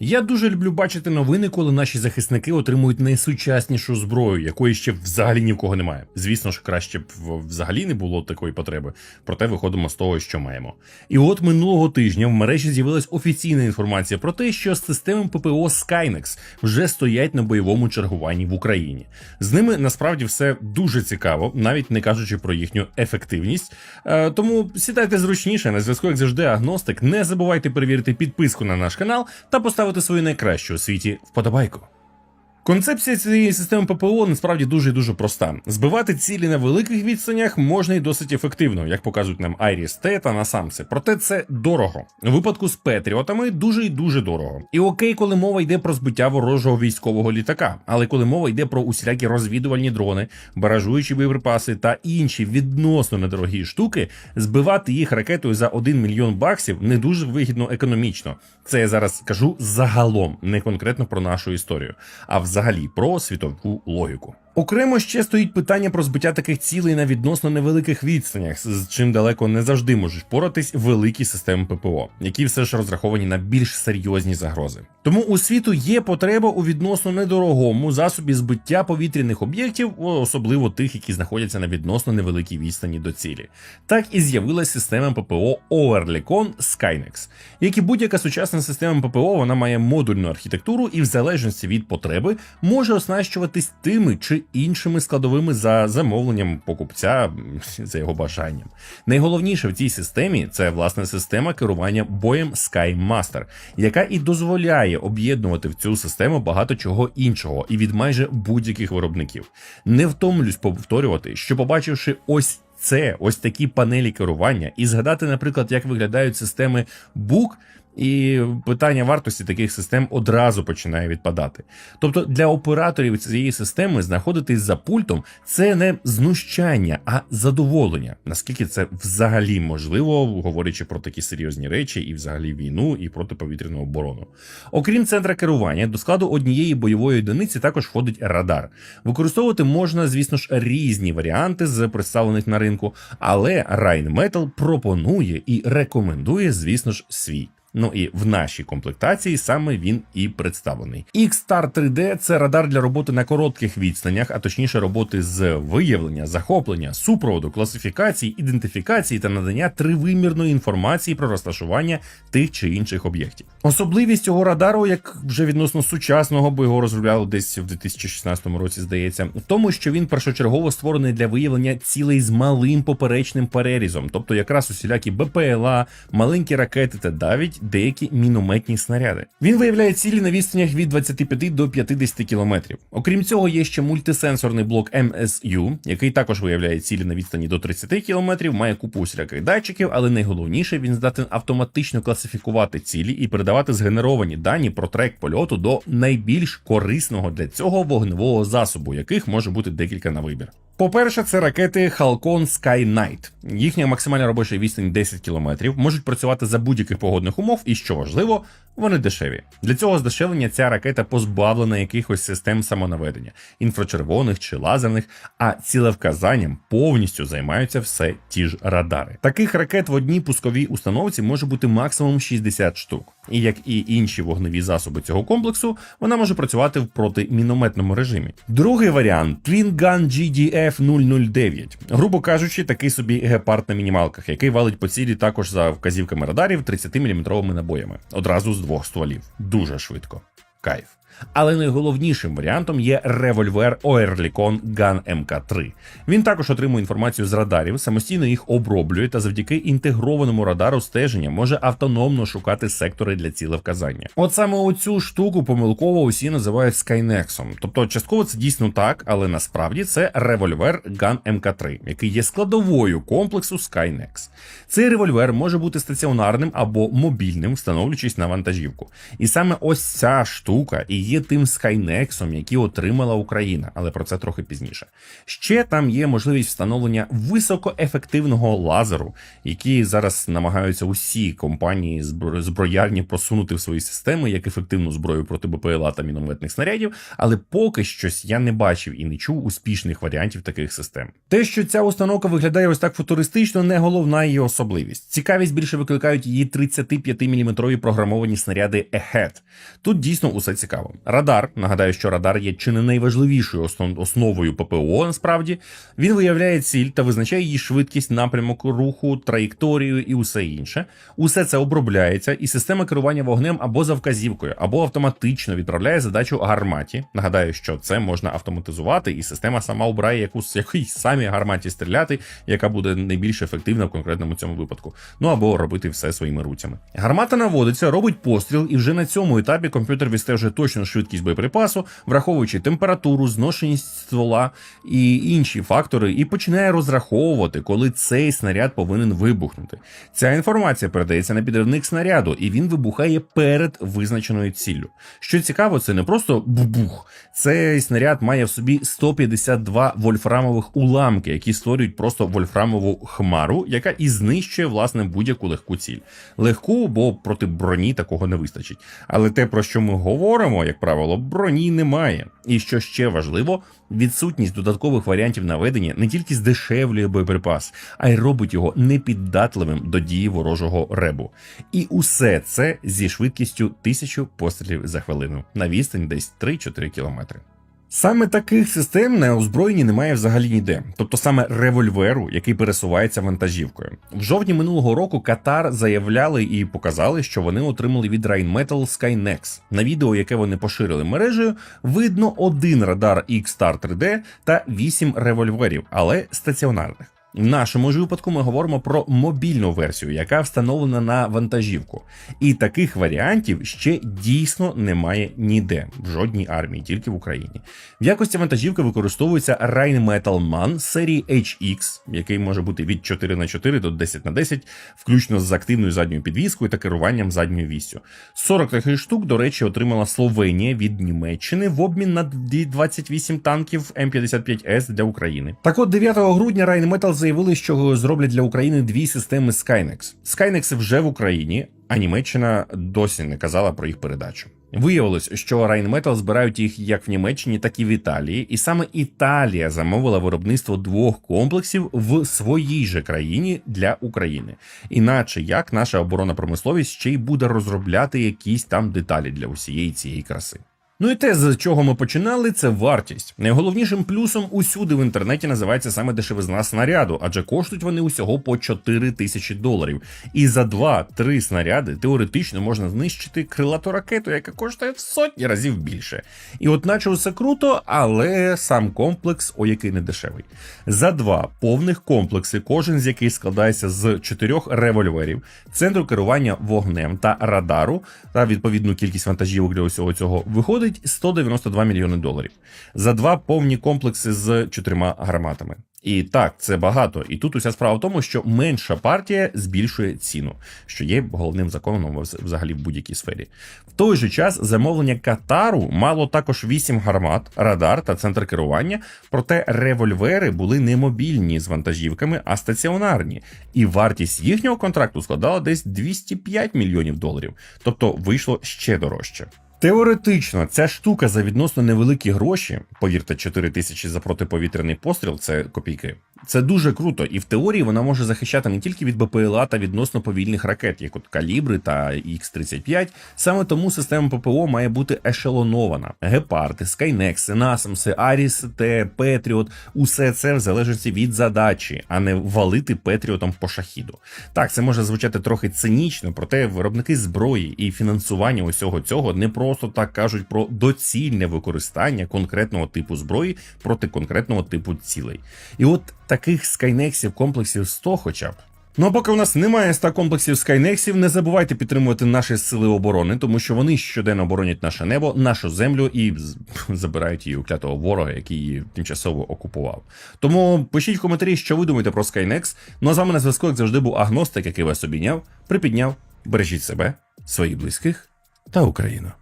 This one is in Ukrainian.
Я дуже люблю бачити новини, коли наші захисники отримують найсучаснішу зброю, якої ще взагалі ні в кого немає. Звісно ж, краще б взагалі не було такої потреби, проте виходимо з того, що маємо. І от минулого тижня в мережі з'явилась офіційна інформація про те, що системи ППО Skynex вже стоять на бойовому чергуванні в Україні. З ними насправді все дуже цікаво, навіть не кажучи про їхню ефективність. Е, тому сідайте зручніше на зв'язку, як завжди, агностик. Не забувайте перевірити підписку на наш канал та поставити свою найкращу у світі вподобайку. Концепція цієї системи ППО насправді дуже і дуже проста. Збивати цілі на великих відстанях можна і досить ефективно, як показують нам Айріс Т та Насамси. Проте це дорого. У випадку з Петріотами дуже і дуже дорого. І окей, коли мова йде про збиття ворожого військового літака, але коли мова йде про усілякі розвідувальні дрони, баражуючі боєприпаси та інші відносно недорогі штуки, збивати їх ракетою за 1 мільйон баксів не дуже вигідно економічно. Це я зараз кажу загалом, не конкретно про нашу історію, а взагалі про світову логіку. Окремо ще стоїть питання про збиття таких цілей на відносно невеликих відстанях, з чим далеко не завжди можуть поратись великі системи ППО, які все ж розраховані на більш серйозні загрози. Тому у світу є потреба у відносно недорогому засобі збиття повітряних об'єктів, особливо тих, які знаходяться на відносно невеликій відстані до цілі. Так і з'явилась система ППО Oerlikon Skynex. Як і будь-яка сучасна система ППО, вона має модульну архітектуру і в залежності від потреби може оснащуватись тими чи іншими складовими за замовленням покупця за його бажанням. Найголовніше в цій системі це власне система керування боєм SkyMaster, яка і дозволяє об'єднувати в цю систему багато чого іншого і від майже будь-яких виробників. Не втомлюсь повторювати, що побачивши ось це, ось такі панелі керування, і згадати, наприклад, як виглядають системи BOOK, і питання вартості таких систем одразу починає відпадати. Тобто для операторів цієї системи знаходитись за пультом це не знущання, а задоволення. Наскільки це взагалі можливо, говорячи про такі серйозні речі, і взагалі війну, і протиповітряну оборону. Окрім центра керування, до складу однієї бойової одиниці також входить радар. Використовувати можна, звісно ж, різні варіанти з представлених на ринку, але Rheinmetall пропонує і рекомендує, звісно ж, свій. Ну і в нашій комплектації саме він і представлений. X-Star 3D – це радар для роботи на коротких відстанях, а точніше роботи з виявлення, захоплення, супроводу, класифікації, ідентифікації та надання тривимірної інформації про розташування тих чи інших об'єктів. Особливість цього радару, як вже відносно сучасного, бо його розробляли десь в 2016 році, здається, в тому, що він першочергово створений для виявлення цілей з малим поперечним перерізом, тобто якраз усілякі БПЛА, маленькі ракети та навіть деякі мінометні снаряди. Він виявляє цілі на відстанях від 25 до 50 кілометрів. Окрім цього, є ще мультисенсорний блок MSU, який також виявляє цілі на відстані до 30 кілометрів, має купу усіляких датчиків, але найголовніше він здатен автоматично класифікувати цілі і передавати згенеровані дані про трек польоту до найбільш корисного для цього вогневого засобу, яких може бути декілька на вибір. По-перше, це ракети Halcon Sky Knight. Їхня максимальна робоча відстань 10 км, можуть працювати за будь-яких погодних умов, і що важливо, вони дешеві. Для цього здешевлення ця ракета позбавлена якихось систем самонаведення, інфрачервоних чи лазерних, а цілевказанням повністю займаються все ті ж радари. Таких ракет в одній пусковій установці може бути максимум 60 штук. І як і інші вогневі засоби цього комплексу, вона може працювати в протимінометному режимі. Другий варіант Twin Gun GDF 009. Грубо кажучи, такий собі гепард на мінімалках, який валить по цілі також за вказівками радарів 30-мм набоями. Одразу з двох стволів. Дуже швидко. Кайф. Але найголовнішим варіантом є револьвер Oerlikon Gun MK3. Він також отримує інформацію з радарів, самостійно їх оброблює та завдяки інтегрованому радару стеження може автономно шукати сектори для цілевказання. От саме оцю штуку помилково усі називають Skynexом. Тобто частково це дійсно так, але насправді це револьвер Gun MK3, який є складовою комплексу Skynex. Цей револьвер може бути стаціонарним або мобільним, встановлюючись на вантажівку. І саме ось ця штука і є тим Скайнексом, який отримала Україна, але про це трохи пізніше. Ще там є можливість встановлення високоефективного лазеру, який зараз намагаються усі компанії зброярні просунути в свої системи як ефективну зброю проти БПЛА та мінометних снарядів, але поки щось я не бачив і не чув успішних варіантів таких систем. Те, що ця установка виглядає ось так футуристично, не головна її особливість. Цікавість більше викликають її 35-мм програмовані снаряди Ahead. Тут дійсно усе цікаво. Радар, нагадаю, що радар є чи не найважливішою основою ППО. Насправді він виявляє ціль та визначає її швидкість, напрямок руху, траєкторію і усе інше. Усе це обробляється, і система керування вогнем або за вказівкою, або автоматично відправляє задачу гарматі. Нагадаю, що це можна автоматизувати, і система сама обирає яку з якій самі гарматі стріляти, яка буде найбільш ефективна в конкретному цьому випадку. Ну або робити все своїми руцями. Гармата наводиться, робить постріл, і вже на цьому етапі комп'ютер відстежує точну швидкість боєприпасу, враховуючи температуру, зношеність ствола і інші фактори, і починає розраховувати, коли цей снаряд повинен вибухнути. Ця інформація передається на підривник снаряду, і він вибухає перед визначеною ціллю. Що цікаво, це не просто бубух. Цей снаряд має в собі 152 вольфрамових уламки, які створюють просто вольфрамову хмару, яка і знищує власне будь-яку легку ціль. Легку, бо проти броні такого не вистачить. Але те, про що ми говоримо, як правило, броні немає. І що ще важливо, відсутність додаткових варіантів наведення не тільки здешевлює боєприпас, а й робить його непіддатливим до дії ворожого ребу. І усе це зі швидкістю тисячу пострілів за хвилину на відстань десь 3-4 кілометри. Саме таких систем на озброєнні немає взагалі ніде, тобто саме револьверу, який пересувається вантажівкою. В жовтні минулого року Катар заявляли і показали, що вони отримали від Rheinmetall Skynex. На відео, яке вони поширили мережею, видно один радар X-Star 3D та вісім револьверів, але стаціонарних. В нашому ж випадку ми говоримо про мобільну версію, яка встановлена на вантажівку. І таких варіантів ще дійсно немає ніде в жодній армії, тільки в Україні. В якості вантажівки використовується Rheinmetall MAN серії HX, який може бути від 4х4 до 10х10, включно з активною задньою підвіскою та керуванням задньою вісю. 40 таких штук, до речі, отримала Словенія від Німеччини в обмін на 28 танків М55С для України. Так от 9 грудня Rheinmetall заявили, що зроблять для України дві системи Skynex. Skynex вже в Україні, а Німеччина досі не казала про їх передачу. Виявилось, що Rheinmetall збирають їх як в Німеччині, так і в Італії, і саме Італія замовила виробництво двох комплексів в своїй же країні для України. Іначе як наша оборонна промисловість ще й буде розробляти якісь там деталі для усієї цієї краси. Ну і те, з чого ми починали, це вартість. Найголовнішим плюсом усюди в інтернеті називається саме дешевизна снаряду, адже коштують вони усього по 4 тисячі доларів. І за 2-3 снаряди теоретично можна знищити крилату ракету, яка коштує в сотні разів більше. І от наче усе круто, але сам комплекс, о який не дешевий. За два повних комплекси, кожен з яких складається з чотирьох револьверів, центру керування вогнем та радару, та відповідну кількість вантажівок для усього цього виходить 192 мільйони доларів. За два повні комплекси з чотирма гарматами. І так, це багато. І тут уся справа в тому, що менша партія збільшує ціну, що є головним законом взагалі в будь-якій сфері. В той же час замовлення Катару мало також 8 гармат, радар та центр керування, проте револьвери були не мобільні з вантажівками, а стаціонарні. І вартість їхнього контракту складала десь 205 мільйонів доларів, тобто вийшло ще дорожче. Теоретично, ця штука за відносно невеликі гроші, повірте, 4 тисячі за протиповітряний постріл це копійки. Це дуже круто, і в теорії вона може захищати не тільки від БПЛА та відносно повільних ракет, як от калібри та Х-35. Саме тому система ППО має бути ешелонована. Гепарди, Скайнекси, Насамси, Аріс, Петріот усе це в залежності від задачі, а не валити Петріотом по шахіду. Так, це може звучати трохи цинічно, проте виробники зброї і фінансування усього цього не просто так кажуть про доцільне використання конкретного типу зброї проти конкретного типу цілей. І от таких скайнексів комплексів 100 хоча б. Ну а поки у нас немає 100 комплексів скайнексів, не забувайте підтримувати наші сили оборони, тому що вони щоденно оборонять наше небо, нашу землю і забирають її у клятого ворога, який її тимчасово окупував. Тому пишіть в коментарі, що ви думаєте про Skynex. Ну а з вами зв'язку, як завжди, був агностик, який вас обійняв, припідняв. Бережіть себе, своїх близьких та Україну.